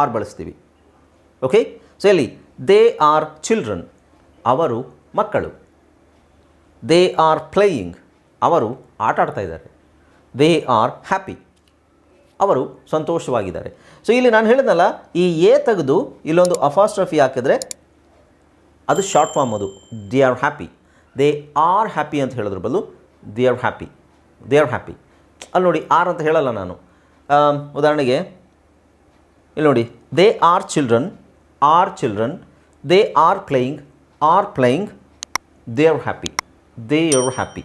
R ಬಳಸ್ತೀವಿ. Okay so ಇಲ್ಲಿ they are children ಅವರು ಮಕ್ಕಳು. ದೇ ಆರ್ ಪ್ಲೇಯಿಂಗ್ ಅವರು ಆಟ ಆಡ್ತಾ ಇದ್ದಾರೆ. ದೇ ಆರ್ ಹ್ಯಾಪಿ ಅವರು ಸಂತೋಷವಾಗಿದ್ದಾರೆ. ಸೊ ಇಲ್ಲಿ ನಾನು ಹೇಳಿದ್ನಲ್ಲ, ಈ ಎ ತೆಗೆದು ಇಲ್ಲೊಂದು ಅಫಾಸ್ಟ್ರಫಿ ಹಾಕಿದ್ರೆ ಅದು ಶಾರ್ಟ್ ಫಾರ್ಮ್ ಅದು. They are happy they are happy ಅಂತ ಹೇಳಿದ್ರ ಬದಲು they are happy they are happy ಅಲ್ಲಿ ನೋಡಿ, ಆರ್ ಅಂತ ಹೇಳಲ್ಲ ನಾನು. ಉದಾಹರಣೆಗೆ ಇಲ್ಲಿ ನೋಡಿ they are children are children they are playing are playing they are happy they are happy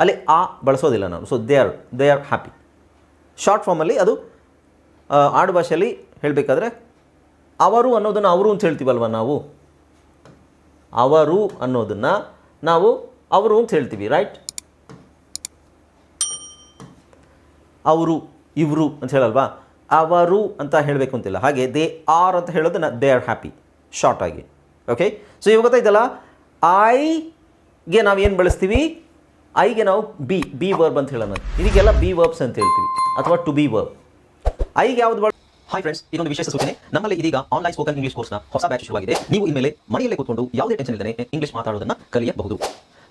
ಅಲ್ಲಿ ಆ ಬಳಸೋದಿಲ್ಲ ನಾನು so they are they are happy short ಫಾರ್ಮಲ್ಲಿ ಅದು ಆಡು ಭಾಷೆಯಲ್ಲಿ ಹೇಳಬೇಕಾದ್ರೆ, ಅವರು ಅನ್ನೋದನ್ನು ಅವರು ಅಂತ ಹೇಳ್ತೀವಲ್ವ ನಾವು? ಅವರು ಅನ್ನೋದನ್ನು ನಾವು ಅವರು ಅಂತ ಹೇಳ್ತೀವಿ ರೈಟ್ ಅವರು, ಇವರು ಅಂತ ಹೇಳಲ್ವಾ? ಅವರು ಅಂತ ಹೇಳಬೇಕು ಅಂತಿಲ್ಲ. ಹಾಗೆ ದೇ ಆರ್ ಅಂತ ಹೇಳೋದನ್ನ ದೇ ಆರ್ ಹ್ಯಾಪಿ ಶಾರ್ಟ್ ಆಗಿ. ಓಕೆ ಸೊ ಇವಾಗ ಗೊತ್ತಾಯ್ತಲ್ಲ? ಐಗೆ ನಾವು ಏನು ಬಳಸ್ತೀವಿ? ಐಗೆ ನಾವು ಬಿ ಬಿ ವರ್ಬ್ ಅಂತ ಹೇಳೋಣ. ಇದಕ್ಕೆಲ್ಲ ಬಿ ವರ್ಬ್ಸ್ ಅಂತ ಹೇಳ್ತೀವಿ. ಅಥವಾ ಟು ಬಿ ವರ್ಬ್ ಐಗೆ ಯಾವ್ದು ಹಾಯ್ ಫ್ರೆಂಡ್ಸ್ ಇದೊಂದು ವಿಶೇಷ ಸೂಚನೆ. ನಮ್ಮಲ್ಲಿ ಇದೀಗ ಆನ್ಲೈನ್ ಸ್ಪೋಕನ್ ಇಂಗ್ಲಿಷ್ ಕೋರ್ಸ್ನ ಹೊಸ ಬ್ಯಾಚ್ ಶುರುವಾಗಿದೆ. ನೀವು ಇನ್ಮೇಲೆ ಮನೆಯಲ್ಲೇ ಕೂತ್ಕೊಂಡು ಯಾವುದೇ ಟೆನ್ಷನ್ ಇಲ್ಲದೆ ಇಂಗ್ಲಿಷ್ ಮಾತಾಡೋದನ್ನ ಕಲಿಯಬಹುದು.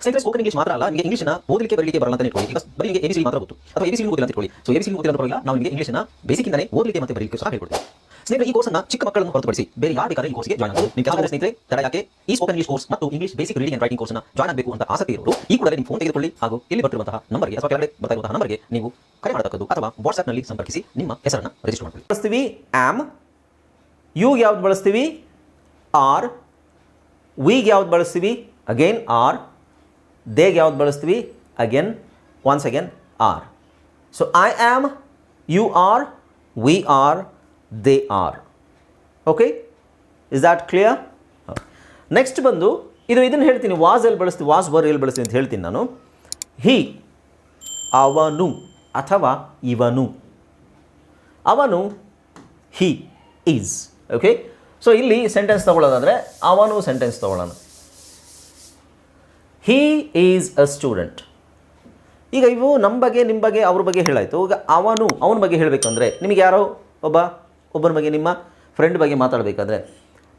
ಸ್ನೇಹಿತರೆ ಸ್ಪೋಕನ್ ಇಂಗ್ಲಿಷ್ ಮಾತ್ರ ಅಲ್ಲ, ನಿಮಗೆ ಇಂಗ್ಲಿಷ್ನ ಓದಲಿಕ್ಕೆ, ಬರಲಿಕ್ಕೆ ಬರಲ್ಲ ಅಂತ ಇಟ್ಕೊಳ್ಳಿ. ಈಗ ಬರೀ ನಿಮಗೆ ಎಬಿಸಿ ಮಾತ್ರ ಗೊತ್ತು. ಅಥವಾ ಎಬಿಸಿ ಓದಿಲ್ಲ ಅಂತ ಇಟ್ಕೊಳ್ಳಿ. ಸೊ ಎಬಿಸಿ ಓದಿಲ್ಲ ಪರವಾಗಿಲ್ಲ ನಾವು ನಿಮಗೆ ಇಂಗ್ಲಿಷ್ನ ಬೇಸಿಕ್ಕಿಂದಲೇ ಓದಲಿಕ್ಕೆ ಮತ್ತೆ ಬರಲಿಕ್ಕೆ ಸಹ ಹೇಳ್ಕೊಡ್ತೀವಿ. ಸ್ನೇಹಿತರೆ, ಈ ಕೋರ್ಸ್ನ ಚಿಕ್ಕ ಮಕ್ಕಳನ್ನು ಹೊರತುಪಡಿಸಿ ಬೇರೆ ಯಾರು ಬೇಕಾದ್ರೆ ಈ ಕೋರ್ಸ್ಗೆ ಜಾಯ್ನ್ ಆಗಬಹುದು ನಿಮ್ಮ ಕೆಲವು ಸ್ನೇಹಿತರೆ, ತಡ ಯಾಕೆ? ಈ ಸ್ಪೋಕನ್ ಇಂಗ್ಲಿಷ್ ಕೋರ್ಸ್ ಮತ್ತು English basic reading and writing ಕೋರ್ಸ್ನ ಜಾಯ್ನ್ ಆಗಬೇಕು ಅಂತ ಆಸಕ್ತಿ ಇರೋರು, ಈ ಕೂಡಲೇ ನಿಮ್ಮ ಫೋನ್ ತೆಗೆದುಕೊಳ್ಳಿ ಹಾಗೂ ಇಲ್ಲಿ ಬರ್ತಿರುವಂತಹ ನಂಬರ್ಗೆ ಅಥವಾ ಕೆಳಗಡೆ ಬರ್ತಾ ಇರುವಂತಹ ನಂಬರ್ಗೆ ನೀವು ಕರೆ ಮಾಡತಕ್ಕದ್ದು ಅಥವಾ ವಾಟ್ಸ್ಆಪ್ನಲ್ಲಿ ಸಂಪರ್ಕಿಸಿ ನಿಮ್ಮ ಹೆಸರನ್ನು ರಿಜಿಸ್ಟರ್ ಮಾಡಿಕೊಳ್ಳಿ. ಬಳಸ್ತೀವಿ ಆಮ್ ಯು ಯಾವ್ದು ಬಳಸ್ತೀವಿ? ಆರ್ ವಿಗೆ ಯಾವ್ದು ಬಳಸ್ತೀವಿ? ಅಗೇನ್ ಆರ್ ದೇಗೆ ಯಾವ್ದು ಬಳಸ್ತೀವಿ? Again once again are so I am you are we are they are okay is that clear next ಬಂದು, ಇದು ಇದನ್ನು ಹೇಳ್ತೀನಿ ವಾಸ್ ಎಲ್ಲಿ ಬಳಸ್ತೀವಿ? ವಾಸ್ ವರ್ ಎಲ್ಲಿ ಬಳಸ್ತೀನಿ ಅಂತ ಹೇಳ್ತೀನಿ ನಾನು. ಹಿ ಅವನು, ಅಥವಾ ಇವನು. ಅವನು ಹಿ ಈಸ್ ಓಕೆ ಸೊ ಇಲ್ಲಿ ಸೆಂಟೆನ್ಸ್ ತೊಗೊಳ್ಳೋದಾದರೆ, ಅವನು ಸೆಂಟೆನ್ಸ್ ತಗೊಳ್ಳೋಣ. ಹೀ ಈಸ್ ಅ ಸ್ಟೂಡೆಂಟ್ ಈಗ ಇವು ನಮ್ಮ ಬಗ್ಗೆ ನಿಮ್ಮ ಬಗ್ಗೆ, ಅವ್ರ ಬಗ್ಗೆ ಹೇಳಾಯಿತು. ಈಗ ಅವನು ಅವನ ಬಗ್ಗೆ ಹೇಳಬೇಕಂದ್ರೆ ನಿಮಗೆ ಯಾರೋ ಒಬ್ಬ, ಒಬ್ಬನ ಬಗ್ಗೆ ನಿಮ್ಮ ಫ್ರೆಂಡ್ ಬಗ್ಗೆ ಮಾತಾಡಬೇಕಾದ್ರೆ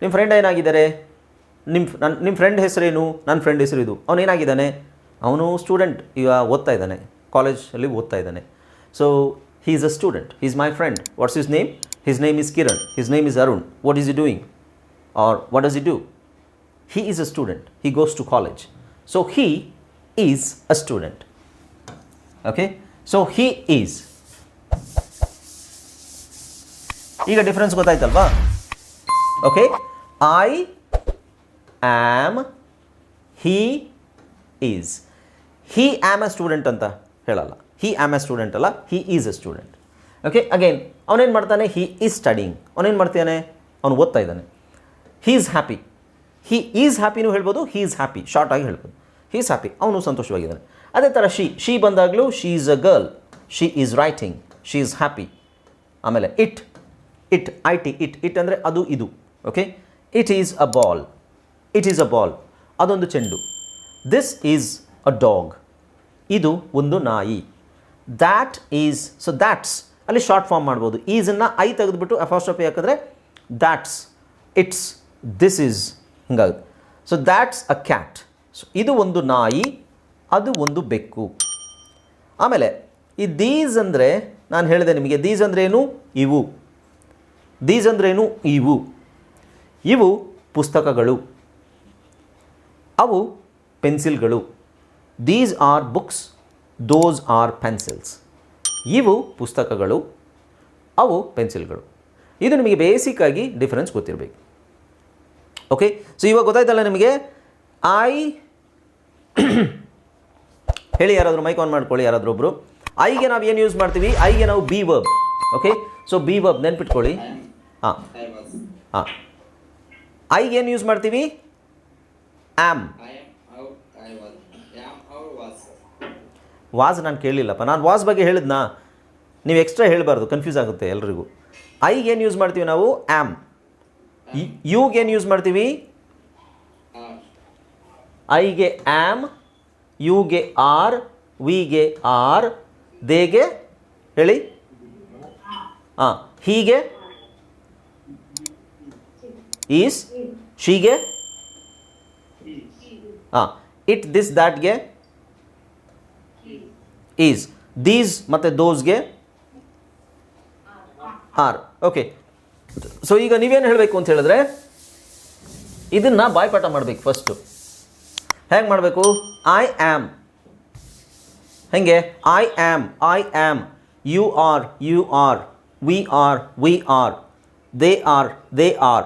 ನಿಮ್ಮ ಫ್ರೆಂಡ್ ಏನಾಗಿದ್ದಾರೆ? ನಿಮ್ಮ ನನ್ನ ನಿಮ್ಮ ಫ್ರೆಂಡ್ ಹೆಸರೇನು? ನನ್ನ ಫ್ರೆಂಡ್ ಹೆಸರು ಇದು. ಅವನು ಏನಾಗಿದ್ದಾನೆ? ಅವನು ಸ್ಟೂಡೆಂಟ್ ಈಗ ಓದ್ತಾ ಇದ್ದಾನೆ. ಕಾಲೇಜಲ್ಲಿ ಓದ್ತಾ ಇದ್ದಾನೆ. So he is a student he is my friend what's is name his name is Kiran his name is Arun what is he doing or what does he do he is a student he goes to college. So, he is a student. Okay? So, he is. ಈಗ difference ಗೊತ್ತಾಯ್ತಲ್ವಾ? Okay I am he is he am a student ಅಂತ ಹೇಳಲ್ಲ. He am a student ಅಲ್ಲ he is a student okay again ಅವನೇನು ಮಾಡ್ತಾನೆ? He is studying ಅವನೇನು ಮಾಡ್ತಾನೆ ಅವನು ಓದ್ತಾ ಇದ್ದಾನೆ. He is happy he is ಹ್ಯಾಪಿನೂ ಹೇಳ್ಬೋದು ಹೀ ಈಸ್ ಹ್ಯಾಪಿ ಶಾರ್ಟ್ ಆಗಿ ಹೇಳ್ಬೋದು. ಹೀ ಈಸ್ ಹ್ಯಾಪಿ ಅವನು ಸಂತೋಷವಾಗಿದ್ದಾನೆ. ಅದೇ ಥರ ಶಿ ಶಿ ಬಂದಾಗಲೂ she is a girl she is writing she is happy ಆಮೇಲೆ it it I T it it ಅಂದರೆ ಅದು ಇದು. Okay it is a ball it is a ball ಅದೊಂದು ಚೆಂಡು. ದಿಸ್ ಈಸ್ ಅ ಡಾಗ್ ಇದು ಒಂದು ನಾಯಿ. ದ್ಯಾಟ್ ಈಸ್ ಸೊ ದ್ಯಾಟ್ಸ್ ಅಲ್ಲಿ ಶಾರ್ಟ್ ಫಾರ್ಮ್ ಮಾಡ್ಬೋದು. ಈಸನ್ನು ಐ ತೆಗೆದುಬಿಟ್ಟು ಅಫಾಸ್ಟ್ರಫಿ ಹಾಕಿದ್ರೆ that's it's this is ಹಿಂಗಾಗುತ್ತೆ. So that's a cat so ಇದು ಒಂದು ನಾಯಿ, ಅದು ಒಂದು ಬೆಕ್ಕು. ಆಮೇಲೆ, ಈ ದೀಸ್ ಅಂದರೆ, ನಾನು ಹೇಳಿದೆ ನಿಮಗೆ ದೀಸ್ ಅಂದ್ರೇನು ಇವು. ದೀಸ್ ಅಂದ್ರೇನು ಇವು. ಇವು ಪುಸ್ತಕಗಳು. ಅವು ಪೆನ್ಸಿಲ್ಗಳು. These are books those are pencils ಇವು ಪುಸ್ತಕಗಳು. ಅವು ಪೆನ್ಸಿಲ್ಗಳು. ಇದು ನಿಮಗೆ ಬೇಸಿಕ್ ಆಗಿ ಡಿಫರೆನ್ಸ್ ಗೊತ್ತಿರಬೇಕು. ಓಕೆ ಸೊ ಇವಾಗ ಗೊತ್ತಾಯ್ತಲ್ಲ ನಿಮಗೆ? ಐ ಹೇಳಿ ಯಾರಾದರೂ ಮೈಕ್ ಆನ್ ಮಾಡ್ಕೊಳ್ಳಿ, ಯಾರಾದರೂ ಒಬ್ಬರು ಐಗೆ ನಾವು ಏನು ಯೂಸ್ ಮಾಡ್ತೀವಿ? ಐಗೆ ನಾವು be verb okay so be verb ನೆನ್ಪಿಟ್ಕೊಳ್ಳಿ. ಹಾಂ. ಹಾಂ. ಐಗೆ ಏನು ಯೂಸ್ ಮಾಡ್ತೀವಿ? ಆ್ಯಮ್ ವಾಸ್ ನಾನು ಕೇಳಿಲ್ಲಪ್ಪ. ನಾನು ವಾಸ್ ಬಗ್ಗೆ ಹೇಳಿದ್ನಾ? ನೀವು ಎಕ್ಸ್ಟ್ರಾ ಹೇಳಬಾರ್ದು ಕನ್ಫ್ಯೂಸ್ ಆಗುತ್ತೆ ಎಲ್ರಿಗೂ. ಐಗೆ ಏನು ಯೂಸ್ ಮಾಡ್ತೀವಿ ನಾವು? ಆ್ಯಮ್ ಯುಗೆ ಏನು ಯೂಸ್ ಮಾಡ್ತೀವಿ. ಐಗೆ ಆ್ಯಮ್ ಯುಗೆ ಆರ್ ವಿಗೆ ಆರ್ ದೇಗೆ ಹೇಳಿ. ಹಾಂ ಹೀಗೆ ಈಸ್ ಶೀಗೆ ಹಾಂ ಇಟ್ ದಿಸ್ ದ್ಯಾಟ್ಗೆ ಈಸ್ ದೀಸ್ ಮತ್ತು ದೋಸ್ಗೆ ಆರ್ ಓಕೆ ಸೊ ಈಗ ನೀವೇನು ಹೇಳಬೇಕು ಅಂತ ಹೇಳಿದ್ರೆ, ಇದನ್ನು ಬಾಯ್ಪಾಠ ಮಾಡಬೇಕು ಫಸ್ಟು ಹೇಗೆ ಮಾಡಬೇಕು? ಐ ಆ್ಯಮ್ ಹೆಂಗೆ? I am I am you are you are we are we are they are they are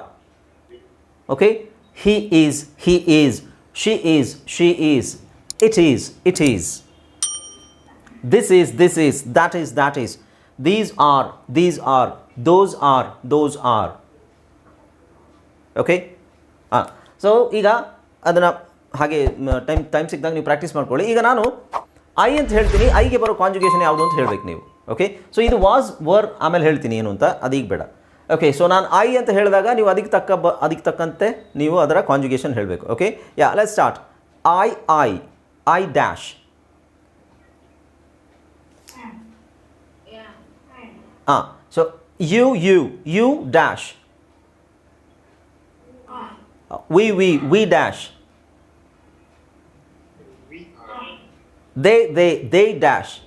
okay he is he is she is she is it is it is this is. This is. That is. That is. These are. These are. Those are. Those are. Okay ಹಾಂ so ಈಗ ಅದನ್ನು ಹಾಗೆ time time ಸಿಕ್ಕಿದಾಗ ನೀವು practice ಮಾಡ್ಕೊಳ್ಳಿ. ಈಗ ನಾನು I ಅಂತ ಹೇಳ್ತೀನಿ. ಐಗೆ ಬರೋ ಕಾಂಜುಗೇಷನ್ ಯಾವುದು ಅಂತ ಹೇಳಬೇಕು ನೀವು. ಓಕೆ ಸೊ ಇದು ವಾಸ್ ವರ್ ಆಮೇಲೆ ಹೇಳ್ತೀನಿ ಏನು ಅಂತ. ಅದೀಗ ಬೇಡ. ಓಕೆ ಸೊ ನಾನು ಐ ಅಂತ ಹೇಳಿದಾಗ ನೀವು ಅದಕ್ಕೆ ತಕ್ಕ ಬ ಅದಕ್ಕೆ ತಕ್ಕಂತೆ ನೀವು ಅದರ ಕಾಂಜುಗೇಷನ್ ಹೇಳಬೇಕು. Okay yeah let start I I I dash ಹಾಂ so you you you dash we we we we They, they, they dash.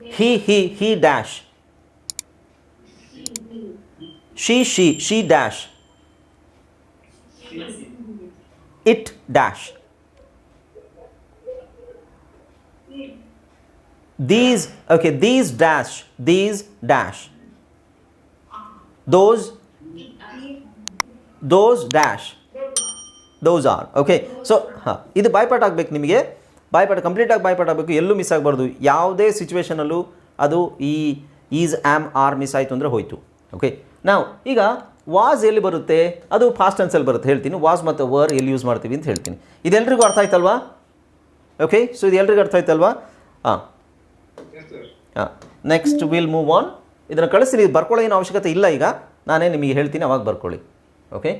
He, he, he dash. She, she, she dash. It dash. These, okay, these dash, these dash. Those, those dash. Those are okay so ಹಾಂ ಇದು ಬಾಯ್ಪಾಟ್ ಆಗಬೇಕು ನಿಮಗೆ. ಬಾಯ್ಪಾಟ್ ಕಂಪ್ಲೀಟಾಗಿ ಬಾಯ್ಪಾಟ್ ಆಗಬೇಕು. ಎಲ್ಲೂ miss ಆಗಬಾರ್ದು. ಯಾವುದೇ ಸಿಚುವೇಷನಲ್ಲೂ ಅದು ಈ ಈಸ್ ಆ್ಯಮ್ ಆರ್ ಮಿಸ್ ಆಯಿತು ಅಂದರೆ ಹೋಯಿತು ಓಕೆ ನಾವು ಈಗ ವಾಸ್ ಎಲ್ಲಿ ಬರುತ್ತೆ? ಅದು ಫಾಸ್ಟ್ ಆನ್ಸಲ್ಲಿ ಬರುತ್ತೆ. ಹೇಳ್ತೀನಿ. ವಾಸ್ ಮತ್ತು ವರ್ ಎಲ್ಲಿ ಯೂಸ್ ಮಾಡ್ತೀವಿ ಅಂತ ಹೇಳ್ತೀನಿ. ಇದೆಲ್ಲರಿಗೂ ಅರ್ಥ ಆಯ್ತಲ್ವಾ? ಓಕೆ ಸೊ ಇದು ಎಲ್ರಿಗೂ ಅರ್ಥ ಆಯ್ತಲ್ವಾ? ಹಾಂ. ಹಾಂ. ನೆಕ್ಸ್ಟ್ ವಿಲ್ ಮೂವ್ ಆನ್ ಇದನ್ನು ಕಳಿಸಿ ಇದು ಬರ್ಕೊಳ್ಳೋ ಏನು ಅವಶ್ಯಕತೆ ಇಲ್ಲ ಈಗ. ನಾನೇ ನಿಮಗೆ ಹೇಳ್ತೀನಿ ಅವಾಗ ಬರ್ಕೊಳ್ಳಿ. ಓಕೆ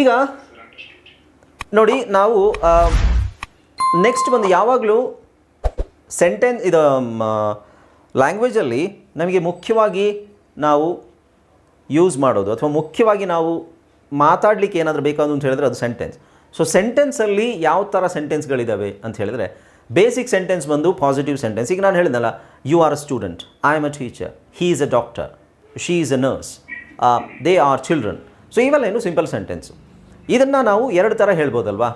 ಈಗ ನೋಡಿ, ನಾವು ನೆಕ್ಸ್ಟ್ ಬಂದು ಯಾವಾಗಲೂ ಸೆಂಟೆನ್ಸ್ ಇದು ಲ್ಯಾಂಗ್ವೇಜಲ್ಲಿ ನಮಗೆ ಮುಖ್ಯವಾಗಿ ನಾವು ಯೂಸ್ ಮಾಡೋದು ಅಥವಾ ಮುಖ್ಯವಾಗಿ ನಾವು ಮಾತಾಡಲಿಕ್ಕೆ ಏನಾದರೂ ಬೇಕಾದ್ರು ಅಂತ ಹೇಳಿದ್ರೆ ಅದು ಸೆಂಟೆನ್ಸ್ ಸೊ ಸೆಂಟೆನ್ಸಲ್ಲಿ ಯಾವ ಥರ ಸೆಂಟೆನ್ಸ್ಗಳಿದ್ದಾವೆ ಅಂತ ಹೇಳಿದ್ರೆ ಬೇಸಿಕ್ ಸೆಂಟೆನ್ಸ್ ಬಂದು ಪಾಸಿಟಿವ್ ಸೆಂಟೆನ್ಸ್ ಈಗ ನಾನು ಹೇಳಿದ್ನಲ್ಲ you are a student I am a teacher he is a doctor she is a nurse they are children so ಇವೆಲ್ಲ ಏನು? ಸಿಂಪಲ್ ಸೆಂಟೆನ್ಸು ಇದನ್ನು ನಾವು ಎರಡು ಥರ ಹೇಳ್ಬೋದಲ್ವಾ?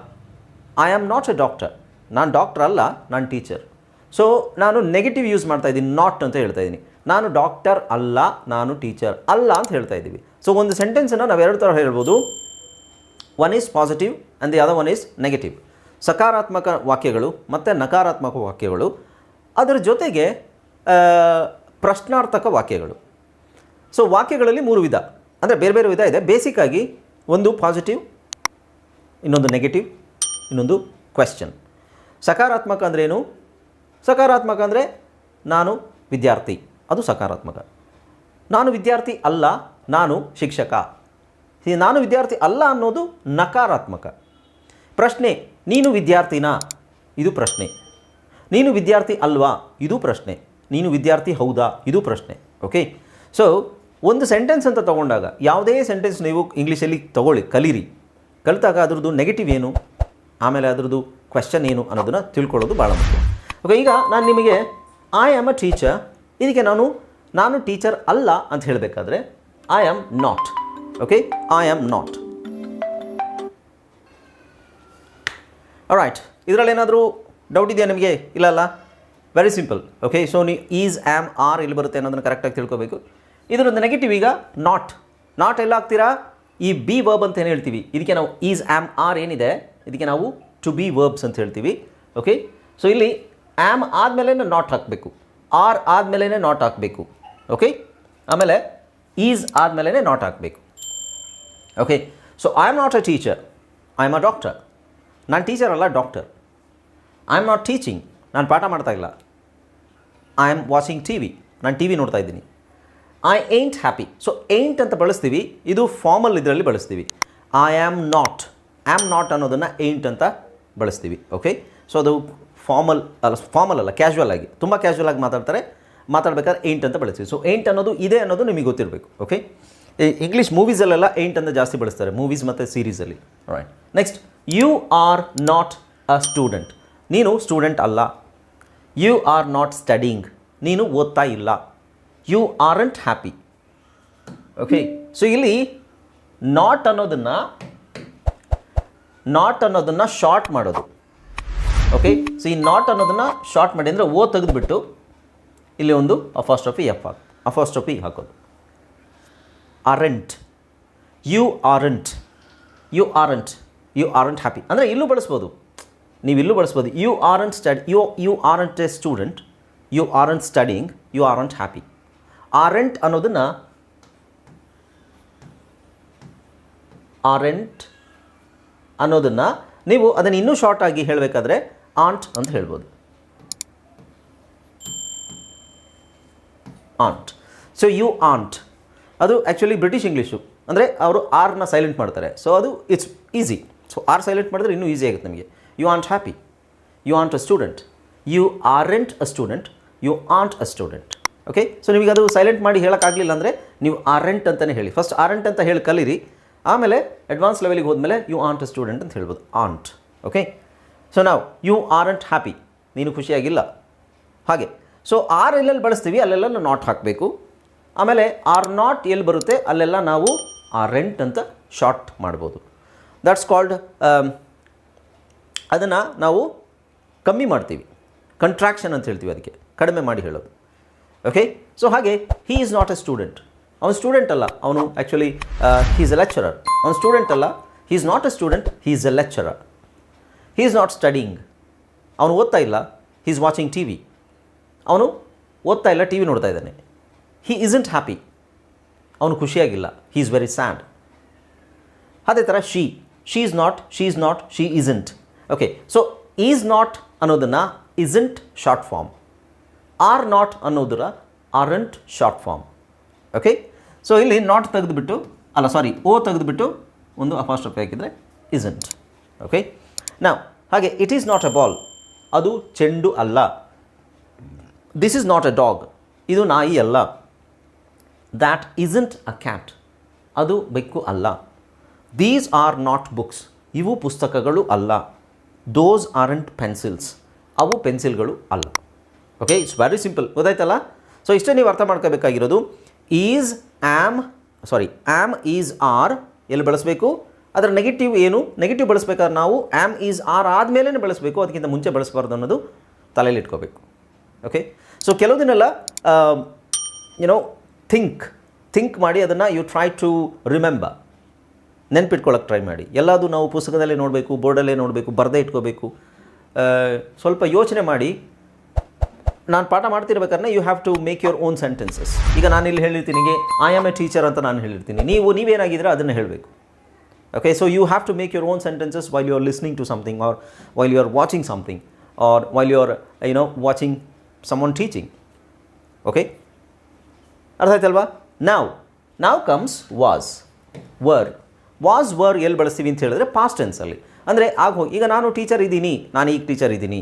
I am not a doctor ನಾನು ಡಾಕ್ಟರ್ ಅಲ್ಲ, ನಾನು ಟೀಚರ್ ಸೊ ನಾನು ನೆಗೆಟಿವ್ ಯೂಸ್ ಮಾಡ್ತಾ ಇದ್ದೀನಿ ನಾಟ್ ಅಂತ ಹೇಳ್ತಾ ಇದ್ದೀನಿ. ನಾನು ಡಾಕ್ಟರ್ ಅಲ್ಲ, ನಾನು ಟೀಚರ್ ಅಲ್ಲ ಅಂತ ಹೇಳ್ತಾ ಇದ್ದೀವಿ. ಸೊ ಒಂದು ಸೆಂಟೆನ್ಸನ್ನು ನಾವು ಎರಡು ಥರ ಹೇಳ್ಬೋದು. One is positive and the other one is negative ಸಕಾರಾತ್ಮಕ ವಾಕ್ಯಗಳು ಮತ್ತು ನಕಾರಾತ್ಮಕ ವಾಕ್ಯಗಳು. ಅದರ ಜೊತೆಗೆ ಪ್ರಶ್ನಾರ್ಥಕ ವಾಕ್ಯಗಳು. ಸೊ ವಾಕ್ಯಗಳಲ್ಲಿ ಮೂರು ವಿಧ. ಅಂದರೆ ಬೇರೆ ಬೇರೆ ವಿಧ ಇದೆ. ಬೇಸಿಕ್ಕಾಗಿ ಒಂದು ಪಾಸಿಟಿವ್ ಇನ್ನೊಂದು ನೆಗೆಟಿವ್ ಇನ್ನೊಂದು ಕ್ವೆಶ್ಚನ್ ಸಕಾರಾತ್ಮಕ ಅಂದ್ರೇನು ಸಕಾರಾತ್ಮಕ ಅಂದರೆ ನಾನು ವಿದ್ಯಾರ್ಥಿ, ಅದು ಸಕಾರಾತ್ಮಕ. ನಾನು ವಿದ್ಯಾರ್ಥಿ ಅಲ್ಲ, ನಾನು ಶಿಕ್ಷಕ. ನಾನು ವಿದ್ಯಾರ್ಥಿ ಅಲ್ಲ ಅನ್ನೋದು ನಕಾರಾತ್ಮಕ. ಪ್ರಶ್ನೆ, ನೀನು ವಿದ್ಯಾರ್ಥಿನಾ? ಇದು ಪ್ರಶ್ನೆ. ನೀನು ವಿದ್ಯಾರ್ಥಿ ಅಲ್ವಾ? ಇದು ಪ್ರಶ್ನೆ. ನೀನು ವಿದ್ಯಾರ್ಥಿ ಹೌದಾ? ಇದು ಪ್ರಶ್ನೆ. ಓಕೆ ಸೊ ಒಂದು ಸೆಂಟೆನ್ಸ್ ಅಂತ ತಗೊಂಡಾಗ, ಯಾವುದೇ ಸೆಂಟೆನ್ಸ್ ನೀವು ಇಂಗ್ಲೀಷಲ್ಲಿ ತಗೊಳ್ಳಿ, ಕಲೀರಿ. ಕಲಿತಾಗ ಅದ್ರದ್ದು ನೆಗೆಟಿವ್ ಏನು? ಆಮೇಲೆ ಅದರದ್ದು ಕ್ವೆಶ್ಚನ್ ಏನು ಅನ್ನೋದನ್ನು ತಿಳ್ಕೊಳ್ಳೋದು ಭಾಳ ಮುಖ್ಯ. ಓಕೆ ಈಗ ನಾನು ನಿಮಗೆ ಐ ಆಮ್ ಅ ಟೀಚರ್ ಇದಕ್ಕೆ ನಾನು ನಾನು ಟೀಚರ್ ಅಲ್ಲ ಅಂತ ಹೇಳಬೇಕಾದ್ರೆ I am not okay I am not right ಇದರಲ್ಲಿ ಏನಾದರೂ ಡೌಟ್ ಇದೆಯಾ ನಿಮಗೆ? ಇಲ್ಲ ಅಲ್ಲ? ವೆರಿ ಸಿಂಪಲ್ ಓಕೆ ಸೊ ನೀವು ಈಸ್ ಆ್ಯಮ್ ಆರ್ ಇಲ್ಲಿ ಬರುತ್ತೆ ಅನ್ನೋದನ್ನು ಕರೆಕ್ಟಾಗಿ ತಿಳ್ಕೊಬೇಕು. ಇದರೊಂದು ನೆಗೆಟಿವ್ ಈಗ ನಾಟ್ ನಾಟ್ ಎಲ್ಲ ಹಾಕ್ತೀರಾ ಈ ಬಿ ವರ್ಬ್ ಅಂತ ಏನು ಹೇಳ್ತೀವಿ? ಇದಕ್ಕೆ ನಾವು ಈಸ್ ಆ್ಯಮ್ ಆರ್ ಏನಿದೆ? ಇದಕ್ಕೆ ನಾವು ಟು ಬಿ ವರ್ಬ್ಸ್ ಅಂತ ಹೇಳ್ತೀವಿ. ಓಕೆ ಸೊ ಇಲ್ಲಿ ಆ್ಯಮ್ ಆದಮೇಲೆ ನಾಟ್ ಹಾಕಬೇಕು. ಆರ್ ಆದಮೇಲೆ ನಾಟ್ ಹಾಕಬೇಕು. ಓಕೆ ಆಮೇಲೆ ಈಸ್ ಆದಮೇಲೆ ನಾಟ್ ಹಾಕಬೇಕು. Okay so I am not a teacher I am a doctor ನಾನು ಟೀಚರ್ ಅಲ್ಲ doctor I am not teaching ನಾನು ಪಾಠ ಮಾಡ್ತಾ ಇಲ್ಲ. I am watching T V ನಾನು ಟಿ ವಿ ನೋಡ್ತಾ ಇದ್ದೀನಿ. I ain't happy so ain't ಅಂತ ಬಳಸ್ತೀವಿ. ಇದು ಫಾರ್ಮಲ್ ಇದರಲ್ಲಿ ಬಳಸ್ತೀವಿ. I am not am not ಅನ್ನೋದನ್ನು ಏಂಟ್ ಅಂತ ಬಳಸ್ತೀವಿ. ಓಕೆ ಸೊ ಅದು ಫಾರ್ಮಲ್ ಅಲ್ಲ ಫಾರ್ಮಲ್ ಅಲ್ಲ ಕ್ಯಾಶುವಲ್ ಆಗಿ. ತುಂಬ ಕ್ಯಾಶುವಲ್ ಆಗಿ ಮಾತಾಡ್ತಾರೆ. ಮಾತಾಡ್ಬೇಕಾದ್ರೆ ಏಂಟ್ ಅಂತ ಬಳಸ್ತೀವಿ. ಸೊ ಏಂಟ್ ಅನ್ನೋದು ಇದೆ ಅನ್ನೋದು ನಿಮಗೆ ಗೊತ್ತಿರಬೇಕು. ಓಕೆ ಇಂಗ್ಲೀಷ್ ಮೂವೀಸಲ್ಲೆಲ್ಲ ಏಂಟ್ ಅಂತ ಜಾಸ್ತಿ ಬಳಸ್ತಾರೆ. ಮೂವೀಸ್ ಮತ್ತು ಸೀರೀಸಲ್ಲಿ right next you are not a student ನೀನು ಸ್ಟೂಡೆಂಟ್ ಅಲ್ಲ. ಯು ಆರ್ ನಾಟ್ ಸ್ಟಡಿಂಗ್ ನೀನು ಓದ್ತಾ ಇಲ್ಲ. You aren't happy okay so ಇಲ್ಲಿ ನಾಟ್ ಅನ್ನೋದನ್ನು ನಾಟ್ ಅನ್ನೋದನ್ನು ಶಾರ್ಟ್ ಮಾಡೋದು. ಓಕೆ ಸೊ ಈ ನಾಟ್ ಅನ್ನೋದನ್ನು ಶಾರ್ಟ್ ಮಾಡಿ ಅಂದರೆ ಓ ತೆಗೆದುಬಿಟ್ಟು ಇಲ್ಲಿ ಒಂದು ಅಫಾಸ್ಟ್ರಫಿ ಎಫ್ ಹಾಕ್ ಅಫಾಸ್ಟ್ರಫಿ ಹಾಕೋದು. Aren't you aren't you aren't you aren't happy ಅಂದರೆ ಇಲ್ಲೂ ಬಳಸ್ಬೋದು. ನೀವು ಇಲ್ಲೂ ಬಳಸ್ಬೋದು. You aren't study you you aren't a student you aren't studying you aren't happy aren't ಅನ್ನೋದನ್ನು ಆರೆಂಟ್ ಅನ್ನೋದನ್ನು ನೀವು ಅದನ್ನು ಇನ್ನೂ ಶಾರ್ಟ್ ಆಗಿ ಹೇಳಬೇಕಾದ್ರೆ ಆಂಟ್ ಅಂತ ಹೇಳ್ಬೋದು. ಆಂಟ್ ಸೊ ಯು ಆಂಟ್ ಅದು ಆ್ಯಕ್ಚುಲಿ ಬ್ರಿಟಿಷ್ ಇಂಗ್ಲೀಷು ಅಂದರೆ ಅವರು ಆರ್ನ ಸೈಲೆಂಟ್ ಮಾಡ್ತಾರೆ. ಸೊ ಅದು it's easy so R silent ಮಾಡಿದ್ರೆ ಇನ್ನೂ ಈಸಿ ಆಗುತ್ತೆ ನಮಗೆ. You aren't happy you aren't a student you aren't a student you aren't a student okay so ನಿಮಗೆ ಅದು ಸೈಲೆಂಟ್ ಮಾಡಿ ಹೇಳೋಕ್ಕಾಗಲಿಲ್ಲ ಅಂದರೆ ನೀವು ಆರೆಂಟ್ ಅಂತಲೇ ಹೇಳಿ. ಫಸ್ಟ್ ಆರೆಂಟ್ ಅಂತ ಹೇಳಿ ಕಲೀರಿ. ಆಮೇಲೆ ಅಡ್ವಾನ್ಸ್ ಲೆವೆಲಿಗೆ ಹೋದ್ಮೇಲೆ ಯು ಆಂಟ್ ಸ್ಟೂಡೆಂಟ್ ಅಂತ ಹೇಳ್ಬೋದು. ಆಂಟ್ ಓಕೆ ಸೊ ನಾವು ಯು ಆರೆಂಟ್ ಹ್ಯಾಪಿ ನೀನು ಖುಷಿಯಾಗಿಲ್ಲ. ಹಾಗೆ. ಸೊ ಆರ್ ಎಲ್ಲೆಲ್ಲಿ ಬಳಸ್ತೀವಿ. ಅಲ್ಲೆಲ್ಲ ನಾಟ್ ಹಾಕಬೇಕು. ಆಮೇಲೆ ಆರ್ ನಾಟ್ ಎಲ್ಲಿ ಬರುತ್ತೆ. ಅಲ್ಲೆಲ್ಲ ನಾವು ಆ ರೆಂಟ್ ಅಂತ ಶಾರ್ಟ್ ಮಾಡ್ಬೋದು. ದಟ್ಸ್ ಕಾಲ್ಡ್ ಅದನ್ನು ನಾವು ಕಮ್ಮಿ ಮಾಡ್ತೀವಿ. ಕಂಟ್ರಾಕ್ಷನ್ ಅಂತ ಹೇಳ್ತೀವಿ ಅದಕ್ಕೆ. ಕಡಿಮೆ ಮಾಡಿ ಹೇಳೋದು. ಓಕೆ ಸೊ ಹಾಗೆ he is not a student ಅವನು ಸ್ಟೂಡೆಂಟ್ ಅಲ್ಲ. ಅವನು actually he is a lecturer ಅವನು ಸ್ಟೂಡೆಂಟ್ ಅಲ್ಲ. He is not a student he is a lecturer he is not studying ಅವನು ಓದ್ತಾ ಇಲ್ಲ. He is watching T V ಅವನು ಓದ್ತಾ ಇಲ್ಲ ಟಿ ವಿ ನೋಡ್ತಾ ಇದ್ದಾನೆ. ಹೀ ಇಸಂಟ್ ಹ್ಯಾಪಿ ಅವನು ಖುಷಿಯಾಗಿಲ್ಲ. ಹೀ ಈಸ್ ವೆರಿ ಸ್ಯಾಡ್ ಅದೇ ಥರ she she is not she is not she isn't okay so is not ಅನ್ನೋದನ್ನು isn't short form are not ಅನ್ನೋದರ aren't short form okay so ಇಲ್ಲಿ not ತೆಗೆದುಬಿಟ್ಟು, ಅಲ್ಲ ಸಾರಿ ಓ ತೆಗೆದುಬಿಟ್ಟು ಒಂದು ಅಪಾಸ್ಟ್ರಫಿ ಹಾಕಿದರೆ ಇಸಂಟ್ ಓಕೆ ನಾವು ಹಾಗೆ it is not a ball ಅದು ಚೆಂಡು ಅಲ್ಲ. This is not a dog ಇದು ನಾಯಿ ಅಲ್ಲ. ದ್ಯಾಟ್ ಇಸಂಟ್ ಅ ಕ್ಯಾಟ್ ಅದು ಬೆಕ್ಕು ಅಲ್ಲ. ದೀಸ್ ಆರ್ ನಾಟ್ ಬುಕ್ಸ್ ಇವು ಪುಸ್ತಕಗಳು ಅಲ್ಲ. ದೋಸ್ ಆರಂಟ್ ಪೆನ್ಸಿಲ್ಸ್ ಅವು ಪೆನ್ಸಿಲ್ಗಳು ಅಲ್ಲ. ಓಕೆ ಇಟ್ಸ್ ವೆರಿ ಸಿಂಪಲ್ ಗೊತ್ತಾಯ್ತಲ್ಲ? ಸೊ ಇಷ್ಟೇ ನೀವು ಅರ್ಥ ಮಾಡ್ಕೋಬೇಕಾಗಿರೋದು is am sorry am is are ಎಲ್ಲಿ ಬಳಸಬೇಕು? ಅದರ ನೆಗೆಟಿವ್ ಏನು? ನೆಗೆಟಿವ್ ಬಳಸ್ಬೇಕಾದ್ರೆ ನಾವು ಆ್ಯಮ್ ಈಸ್ ಆರ್ ಆದಮೇಲೆ ಬಳಸಬೇಕು, ಅದಕ್ಕಿಂತ ಮುಂಚೆ ಬಳಸಬಾರ್ದು ಅನ್ನೋದು ತಲೆಯಲ್ಲಿ ಇಟ್ಕೋಬೇಕು. ಓಕೆ ಸೊ ಕೆಲವು ದಿನೆಲ್ಲ ಯುನೋ ಥಿಂಕ್ ಥಿಂಕ್ ಮಾಡಿ ಅದನ್ನು ಯು ಟ್ರೈ ಟು ರಿಮೆಂಬರ್ ನೆನ್ಪಿಟ್ಕೊಳ್ಳೋಕೆ ಟ್ರೈ ಮಾಡಿ. ಎಲ್ಲದು ನಾವು ಪುಸ್ತಕದಲ್ಲೇ ನೋಡಬೇಕು, ಬೋರ್ಡಲ್ಲೇ ನೋಡಬೇಕು, ಬರದೇ ಇಟ್ಕೋಬೇಕು. ಸ್ವಲ್ಪ ಯೋಚನೆ ಮಾಡಿ ನಾನು ಪಾಠ ಮಾಡ್ತಿರ್ಬೇಕಾದ್ರೆ you have to make your own sentences ಈಗ ನಾನು ಇಲ್ಲಿ ಹೇಳಿರ್ತೀನಿ ಐ ಆಮ್ ಎ ಟೀಚರ್ ಅಂತ ನಾನು ಹೇಳಿರ್ತೀನಿ. ನೀವು ನೀವೇನಾಗಿದ್ದೀರಾ ಅದನ್ನು ಹೇಳಬೇಕು. Okay so you have to make your own sentences while you are listening to something or while you are watching something or while you are uh, you know watching someone teaching. Okay ಅರ್ಥ ಆಯ್ತಲ್ವಾ ನಾವು ನಾವು comes was were was were ಎಲ್ಲಿ ಬಳಸ್ತೀವಿ ಅಂತ ಹೇಳಿದ್ರೆ past ಟೆನ್ಸಲ್ಲಿ ಅಂದರೆ ಆಗ ಹೋಗಿ ಈಗ ನಾನು ಟೀಚರ್ ಇದ್ದೀನಿ ನಾನು ಈಗ ಟೀಚರ್ ಇದ್ದೀನಿ.